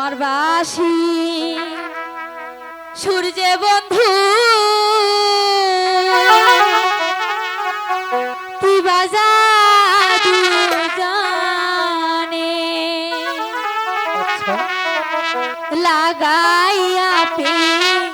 আমার বাসি। সূর্যে বন্ধু তুই বাজাদু জানে। আচ্ছা। লাগাইয়া দড়ি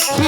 রাখি